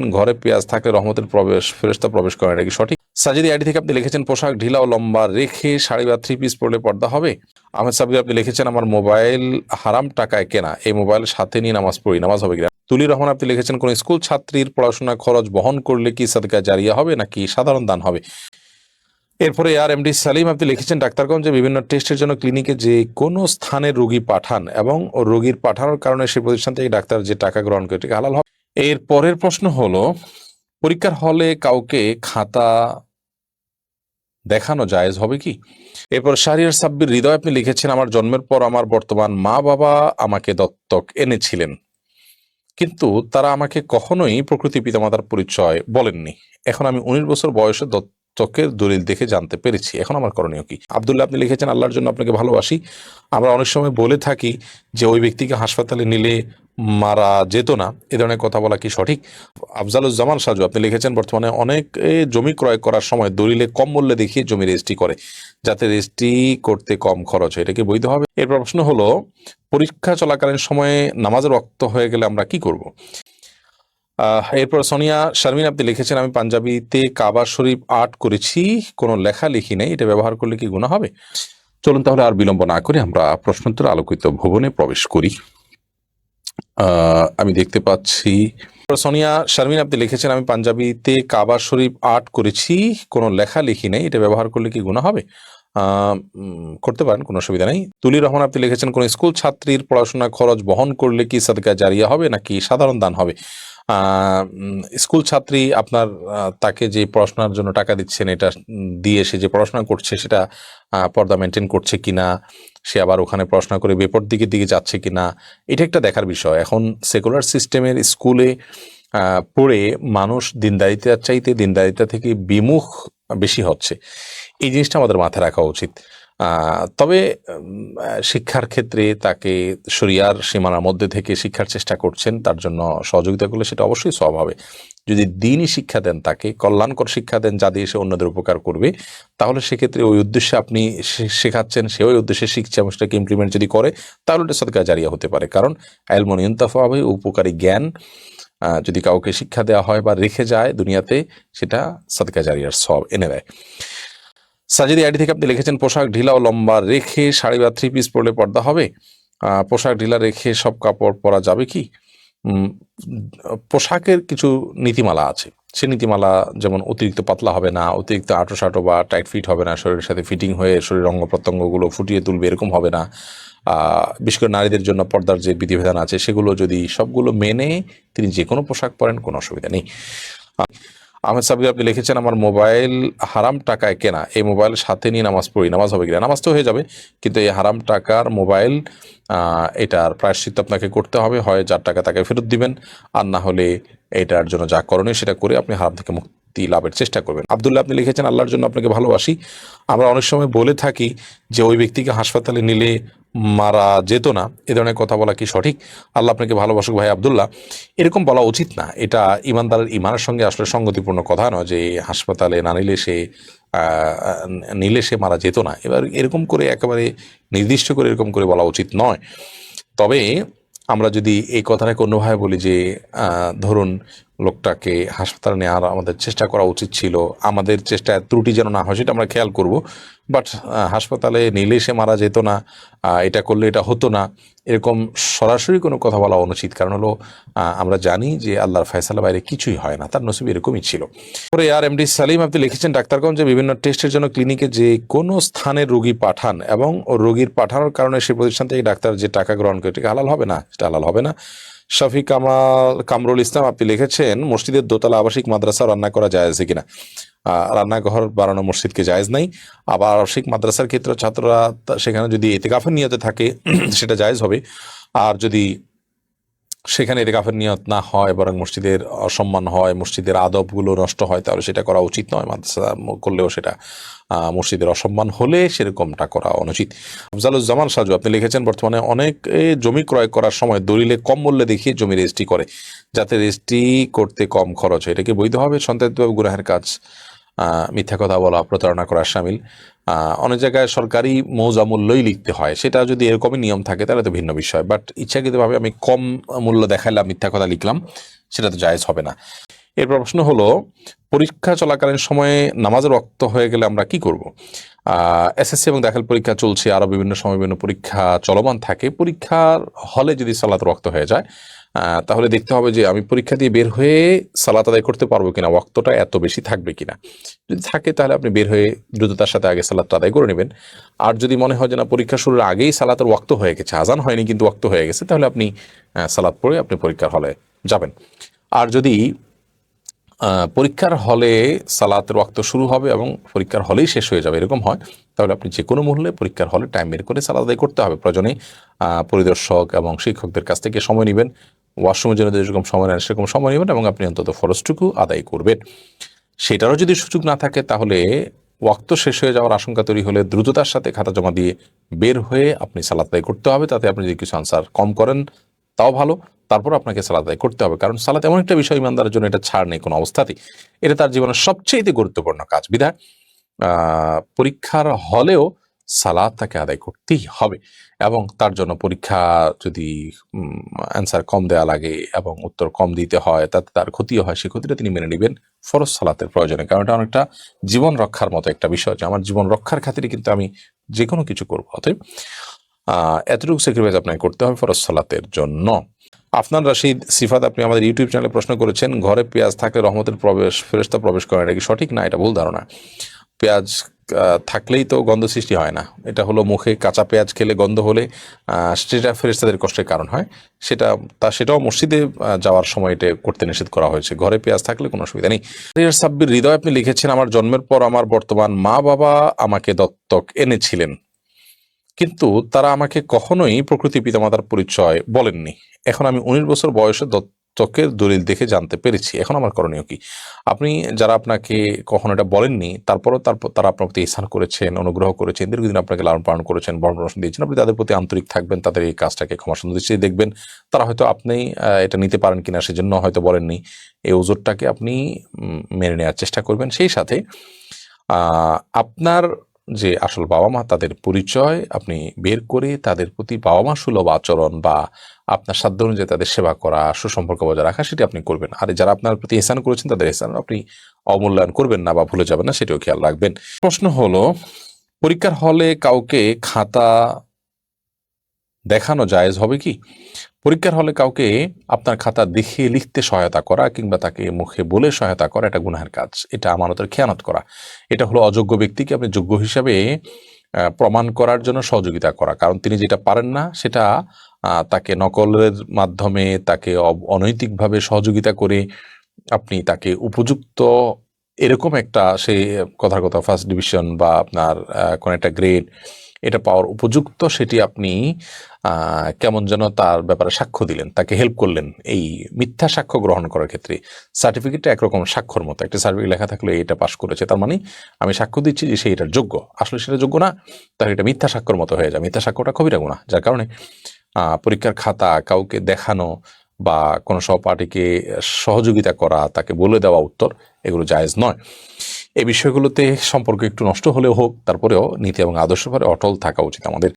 ঘরে পেঁয়াজ থাকলে রহমতের প্রবেশ ফেরস্তা প্রবেশ করে এটা কি সঠিক। সাজিদি আইডি থেকে আপনি লিখেছেন, পোশাক ঢিলা ও লম্বা রেখে শাড়ি বা থ্রি পিস পরলে পর্দা হবে? আহমেদ সাবির আপনি লিখেছেন, আমার মোবাইল হারাম টাকায় কেনা, এই মোবাইল সাথে নিয়ে নামাজ পড়ি, নামাজ হবে কিনা? তুলি রহমান, আপনি লিখেছেন, কোন স্কুল ছাত্রীর পড়াশোনা খরচ বহন করলে কি সাদকা জারিয়া হবে, নাকি সাধারণ দান হবে? এরপরে আর এমডি সালিম, আপনি লিখেছেন, ডাক্তারগঞ্জে বিভিন্ন টেস্টের জন্য ক্লিনিকে যে কোনো স্থানে রোগী পাঠান এবং রোগীর পাঠানোর কারণে সেই প্রতিষ্ঠান থেকে ডাক্তার যে টাকা গ্রহণ করে হালাল হবে। এর পরের প্রশ্ন হলো, পরীক্ষার হলে কাউকে খাতা দেখানো জায়েজ হবে কি? এরপর শাহরিয়ার সাব্বির হৃদয় আপনি লিখেছেন, আমার জন্মের পর আমার বর্তমান মা বাবা আমাকে দত্তক এনেছিলেন। কিন্তু তারা আমাকে কখনোই প্রকৃতি পিতামাতার পরিচয় বলেননি। এখন আমি উনিশ বছর বয়সে দত্তকের দলিল দেখে জানতে পেরেছি। এখন আমার করণীয় কি? আবদুল্লাহ, আপনি লিখেছেন, আল্লাহর জন্য আপনাকে ভালোবাসি। আমরা অনেক সময় বলে থাকি যে, ওই ব্যক্তিকে হাসপাতালে নিলে মারা যেত না, এ ধরনের কথা বলা কি সঠিক? আফজালুজ্জামান সাজু, আপনি লিখেছেন বর্তমানে অনেক জমি ক্রয় করার সময় দলিলে কম মূল্যে দেখিয়ে জমি রেজিস্ট্রি করে, যাতে রেজিস্ট্রি করতে কম খরচ হয়, এটা কি বৈধ হবে? এর প্রশ্ন হলো, পরীক্ষা চলাকালীন সময়ে নামাজের রক্ত হয়ে গেলে আমরা কি করব? এরপর সোনিয়া শারমিন, আপনি লিখেছেন, আমি পাঞ্জাবিতে কাবা শরীফ আর্ট করেছি, কোনো লেখা লিখি নেই, এটা ব্যবহার করলে কি গুণা হবে? চলুন তাহলে আর বিলম্ব না করে আমরা প্রশ্নোত্তর আলোকিত ভবনে প্রবেশ করি। আমি দেখতে পাচ্ছি। সোনিয়া শারমিন, আপনি লিখেছেন, আমি পাঞ্জাবিতে কাবা শরীফ আর্ট করেছি। কোনো লেখা লিখি নেই, এটা ব্যবহার করলে কি গুণা হবে? করতে পারেন, কোনো অসুবিধা নেই। তুলি রহমান, আপনি লিখেছেন, কোন স্কুল ছাত্রীর পড়াশোনা খরচ বহন করলে কি সাদকা জারিয়া হবে, নাকি সাধারণ দান হবে? স্কুল ছাত্রী আপনার তাকে যে পড়াশোনার জন্য টাকা দিচ্ছেন, এটা দিয়ে সে যে পড়াশোনা করছে, সেটা পর্দা মেনটেন করছে কিনা, সে আবার ওখানে পড়াশোনা করে বেপর দিকে দিকে যাচ্ছে কিনা, এটা একটা দেখার বিষয়। এখন সেকুলার সিস্টেমের স্কুলে পড়ে মানুষ দিনদারিতার চাইতে দিনদারিতা থেকে বিমুখ বেশি হচ্ছে। এই জিনিসটা আমাদের মাথায় রাখা উচিত। তবে শিক্ষার ক্ষেত্রে তাকে শরিয়ার সীমানার মধ্যে থেকে শিক্ষার চেষ্টা করছেন, তার জন্য সহযোগিতা করলে সেটা অবশ্যই সব হবে। যদি দিনই শিক্ষা দেন তাকে, কল্যাণকর শিক্ষা দেন যা দিয়ে সে অন্যদের উপকার করবে, তাহলে সেক্ষেত্রে ওই উদ্দেশ্যে আপনি শেখাচ্ছেন, সে ওই উদ্দেশ্যে শিখছে এবং সেটাকে ইমপ্লিমেন্ট যদি করে, তাহলে এটা সদকা জারিয়া হতে পারে। কারণ আলমন ইন্তফা হবে, উপকারী জ্ঞান যদি কাউকে শিক্ষা দেওয়া হয় বা রেখে যায় দুনিয়াতে, সেটা সদকা জারিয়ার সব এনে দেয়। সাজিদি আইডি থেকে আপনি লিখেছেন, পোশাক ঢিলা ও লম্বা রেখে শাড়ি বা থ্রি পিস পরলে পর্দা হবে। পোশাক ঢিলা রেখে সব কাপড় পরা যাবে কি? পোশাকের কিছু নীতিমালা আছে। সে নীতিমালা যেমন অতিরিক্ত পাতলা হবে না, অতিরিক্ত আটো সাটো বা টাইট ফিট হবে না, শরীরের সাথে ফিটিং হয়ে শরীর অঙ্গ প্রত্যঙ্গগুলো ফুটিয়ে তুলবে, এরকম হবে না। বিশেষ করে নারীদের জন্য পর্দার যে বিধিবিধান আছে, সেগুলো যদি সবগুলো মেনে তিনি যে কোনো পোশাক পরেন, কোনো অসুবিধা নেই। আহমেদ সাবির, আপনি লিখেছেন, আমার মোবাইল হারাম টাকায় কেনা, এই মোবাইল সাথে নিয়ে নামাজ পড়ি, নামাজ হবে কিনা? নামাজ তো হয়ে যাবে, কিন্তু এই হারাম টাকার মোবাইল এটার প্রায়শ্চিত্ত আপনাকে করতে হবে, হয় যার টাকা তাকে ফেরত দিবেন, আর না হলে এটার জন্য যা করণীয় সেটা করে আপনি হারাম থেকে মুক্তি লাভের চেষ্টা করবেন। আবদুল্লাহ, আপনি লিখেছেন, আল্লাহর জন্য আপনাকে ভালোবাসি। আমরা অনেক সময় বলে থাকি যে, ওই ব্যক্তিকে হাসপাতালে নিলে মারা যেত না, এ ধরনের কথা বলা কি সঠিক? আল্লাহ আপনাকে ভালোবাসুক ভাই আবদুল্লাহ। এরকম বলা উচিত না। এটা ইমানদারের ইমানের সঙ্গে আসলে সঙ্গতিপূর্ণ কথা নয় যে হাসপাতালে না নিলে সে নিলে সে মারা যেত না। এবার এরকম করে একেবারে নির্দিষ্ট করে এরকম করে বলা উচিত নয়। তবে আমরা যদি এই কথাটাকে অন্যভাবে বলি যে ধরুন লোকটাকে হাসপাতালে নেওয়ার আমাদের চেষ্টা করা উচিত ছিল। আমাদের চেষ্টায় ত্রুটি যেন না হয় সেটা আমরা খেয়াল করব। বাট হাসপাতালে নিলে সে মারা যেত না এটা করলে এটা হতো না। এরকম সরাসরি কোনো কথা বলা অনুচিত। কারণ হলো আমরা জানি যে আল্লাহর ফয়সালা বাইরে কিছুই হয় না। তার নসিব এরকমই ছিল। পরে আর এমডি সালিম আপনি লিখেছেন ডাক্তারগঞ্জে বিভিন্ন টেস্টের জন্য ক্লিনিকে যে কোনো স্থানে রোগী পাঠান এবং রোগীর পাঠানোর কারণে সেই প্রতিষ্ঠান থেকে ডাক্তার যে টাকা গ্রহণ করে হালাল হবে না, সেটা হালাল হবে না। শফি কামাল, কামরুল ইসলাম আপনি লিখেছেন, মসজিদের দোতলা আবাসিক মাদ্রাসা রান্না করা যায় আছে কিনা? রান্নাঘর বানানো মসজিদকে জায়েজ নাই। আবার আবাসিক মাদ্রাসার ক্ষেত্রে ছাত্ররা সেখানে যদি এতেকাফের নিয়তে থাকে, সেটা জায়েজ হবে। আর যদি সেখানে এতেকাফের নিয়ত না হয়, বরং মসজিদের অসম্মান হয়, মসজিদের আদবগুলো নষ্ট হয়, তাহলে সেটা করা উচিত নয়। মাদ্রাসা করলেও সেটা মসজিদের অসম্মান হলে সেরকমটা করা অনুচিত। আফজালুজ্জামান সাজু, আপনি লিখেছেন বর্তমানে অনেক জমি ক্রয় করার সময় দলিলে কম মূল্যে দেখিয়ে জমি রেজিস্ট্রি করে, যাতে রেজিস্ট্রি করতে কম খরচ হয়। এটা কি বৈধ হবে সন্তানিতভাবে গুনাহের কাজ মিথ্যা কথা বলা, প্রতারণা করা সামিল। অনেক জায়গায় সরকারি মৌজা মূল্যই লিখতে হয়। সেটা যদি এরকমই নিয়ম থাকে, তাহলে তো ভিন্ন বিষয়। বাট ইচ্ছাকৃতভাবে আমি কম মূল্য দেখাইলাম, মিথ্যা কথা লিখলাম, সেটা তো জায়েজ হবে না। এরপর প্রশ্ন হলো, পরীক্ষা চলাকালীন সময়ে নামাজের রক্ত হয়ে গেলে আমরা কি করব? এসএসসি এবং দাখিল পরীক্ষা চলছে আরও বিভিন্ন সময় বিভিন্ন পরীক্ষা চলমান থাকে। পরীক্ষার হলে যদি সালাত রক্ত হয়ে যায় তাহলে দেখতে হবে যে আমি পরীক্ষা দিয়ে বের হয়ে সালাত আদায় করতে পারব কিনা, ওয়াক্তটা এত বেশি থাকবে কিনা। যদি থাকে তাহলে আপনি বের হয়ে দ্রুততার সাথে আগে সালাতটা আদায় করে নেবেন। আর যদি মনে হয় যে না, পরীক্ষা শুরুর আগেই সালাতের ওয়াক্ত হয়ে গেছে, আজান হয়নি কিন্তু ওয়াক্ত হয়ে গেছে, তাহলে আপনি সালাত পড়ে আপনি পরীক্ষার হলে যাবেন। আর যদি পরীক্ষার হলে সালাতের ওয়াক্ত শুরু হবে এবং পরীক্ষার হলেই শেষ হয়ে যাবে, এরকম হয়, তাহলে আপনি যে কোনো মূল্যে পরীক্ষার হলে টাইম বের করে সালাদ আদায় করতে হবে। প্রয়োজনে পরিদর্শক এবং শিক্ষকদের কাছ থেকে সময় নেবেন। ওয়াশরুমের জন্য যেরকম সময় নেন, সেরকম সময় নেবেন এবং আপনি অন্তত ফরজটুকু আদায় করবেন। সেটারও যদি সুযোগ না থাকে, তাহলে ওয়াক্ত শেষ হয়ে যাওয়ার আশঙ্কা তৈরি হলে দ্রুততার সাথে খাতা জমা দিয়ে বের হয়ে আপনি সালাদ আদায় করতে হবে। তাতে আপনি যদি কিছু আনসার কম করেন, তাও ভালো। তারপর আপনাকে সালাদ আদায় করতে হবে। কারণ সালাত এমন একটা বিষয়, ইমানদারের জন্য এটা ছাড় নেই কোনো অবস্থাতেই। এটা তার জীবনের সবচেয়ে গুরুত্বপূর্ণ কাজ। বিধায় পরীক্ষার হলেও সালাদ তাকে আদায় করতেই হবে। এবং তার জন্য পরীক্ষা যদি অ্যান্সার কম দেওয়া লাগে এবং উত্তর কম দিতে হয়, তাতে তার ক্ষতিও হয় সেই ক্ষতিটা তিনি মেনে নেবেন ফরজ সালাতের প্রয়োজনে। কারণ এটা অনেকটা জীবন রক্ষার মতো একটা বিষয় যে আমার জীবন রক্ষার খাতিরে কিন্তু আমি যে কোনো কিছু করব। অতএব এতটুকু স্যাক্রিফাইস আপনাকে করতে হবে ফরজ সালাতের জন্য। আপনার রাশিদ, সিফাত, আপনি আমাদের ইউটিউব চ্যানেলে প্রশ্ন করেছেন, ঘরে পেঁয়াজ থাকলে রহমতের প্রবেশ ফেরস্তা প্রবেশ করেন, এটা কি সঠিক? না, এটা ভুল ধারণা। পেঁয়াজ থাকলেই তো গন্ধ সৃষ্টি হয় না। এটা হলো মুখে কাঁচা পেঁয়াজ খেলে গন্ধ হলে সেটা ফেরেস্তাদের কষ্টের কারণ হয়। সেটা, তা সেটাও মসজিদে যাওয়ার সময় এটা করতে নিষেধ করা হয়েছে। ঘরে পেঁয়াজ থাকলে কোনো অসুবিধা নেই। রিয়ার সাব্বির, হৃদয় আপনি লিখেছেন, আমার জন্মের পর আমার বর্তমান মা বাবা আমাকে দত্তক এনেছিলেন। কিন্তু তারা আমাকে কখনোই প্রকৃতি পিতামাতার পরিচয় বলেননি। এখন আমি উনিশ বছর বয়সে দত্তকের দলিল দেখে জানতে পেরেছি। এখন আমার করণীয় কি? আপনি যারা আপনাকে কখনো এটা বলেননি, তারপরও তারপর তারা আপনার প্রতি ইসান করেছেন, অনুগ্রহ করেছেন, দীর্ঘদিন আপনাকে লালন পালন করেছেন বর্ণ পোষণ দিয়েছেন, আপনি তাদের প্রতি আন্তরিক থাকবেন, তাদের এই কাজটাকে ক্ষমা সুন্দর দৃষ্টিতে দেখবেন। তারা হয়তো আপনি এটা নিতে পারেন কিনা সেজন্য হয়তো বলেননি। এই ওজোরটাকে আপনি মেনে নেওয়ার চেষ্টা করবেন। সেই সাথে আপনার যে আসল বাবা মা তাদের পরিচয়, আপনি বের করে তাদের প্রতি বাবা মা সুলভ আচরণ বা আপনার সাধ্য অনুযায়ী তাদের সেবা করা, সুসম্পর্ক বজায় রাখা, সেটি আপনি করবেন। আর যারা আপনার প্রতি এহসান করেছেন, তাদের এহসান আপনি অমূল্যায়ন করবেন না বা ভুলে যাবেন না, সেটিও খেয়াল রাখবেন। প্রশ্ন হলো, পরীক্ষার হলে কাউকে খাতা দেখানো জায়েজ হবে কি? পরীক্ষার হলে কাউকে আপনার খাতা দেখে লিখতে সহায়তা করা কিংবা তাকে মুখে বলে সহায়তা করা, এটা গুনাহের কাজ। এটা আমানতের খেয়ানত করা। এটা হলো অযোগ্য ব্যক্তিকে আপনি যোগ্য হিসাবে প্রমাণ করার জন্য সহযোগিতা করা। কারণ তিনি যেটা পারেন না, সেটা তাকে নকলের মাধ্যমে, তাকে অনৈতিকভাবে সহযোগিতা করে আপনি তাকে উপযুক্ত এরকম একটা সে কথার কথা ফার্স্ট ডিভিশন বা আপনার কোন একটা গ্রেড এটা পাওয়ার উপযুক্ত সেটি আপনি কেমন যেন তার ব্যাপারে সাক্ষ্য দিলেন, তাকে হেল্প করলেন এই মিথ্যা সাক্ষ্য গ্রহণ করার ক্ষেত্রে। সার্টিফিকেটটা একরকম স্বাক্ষর মতো। একটা সার্টিফিকেট লেখা থাকলে এটা পাশ করেছে, তার মানে আমি সাক্ষ্য দিচ্ছি যে সে এটার যোগ্য। আসলে সেটা যোগ্য না, তাহলে এটা মিথ্যা স্বাক্ষর মতো হয়ে যায়। মিথ্যা সাক্ষ্যটা কবিরা গুণা যার কারণে পরীক্ষার খাতা, কাউকে দেখানো বা কোনো সহপাঠীকে সহযোগিতা করা, তাকে বলে দেওয়া উত্তর, এগুলো জায়েজ নয়। এই বিষয়গুলোতে সম্পর্ক একটু নষ্ট হলেও হোক, তারপরেও নীতি এবং আদর্শ অটল থাকা উচিত আমাদের।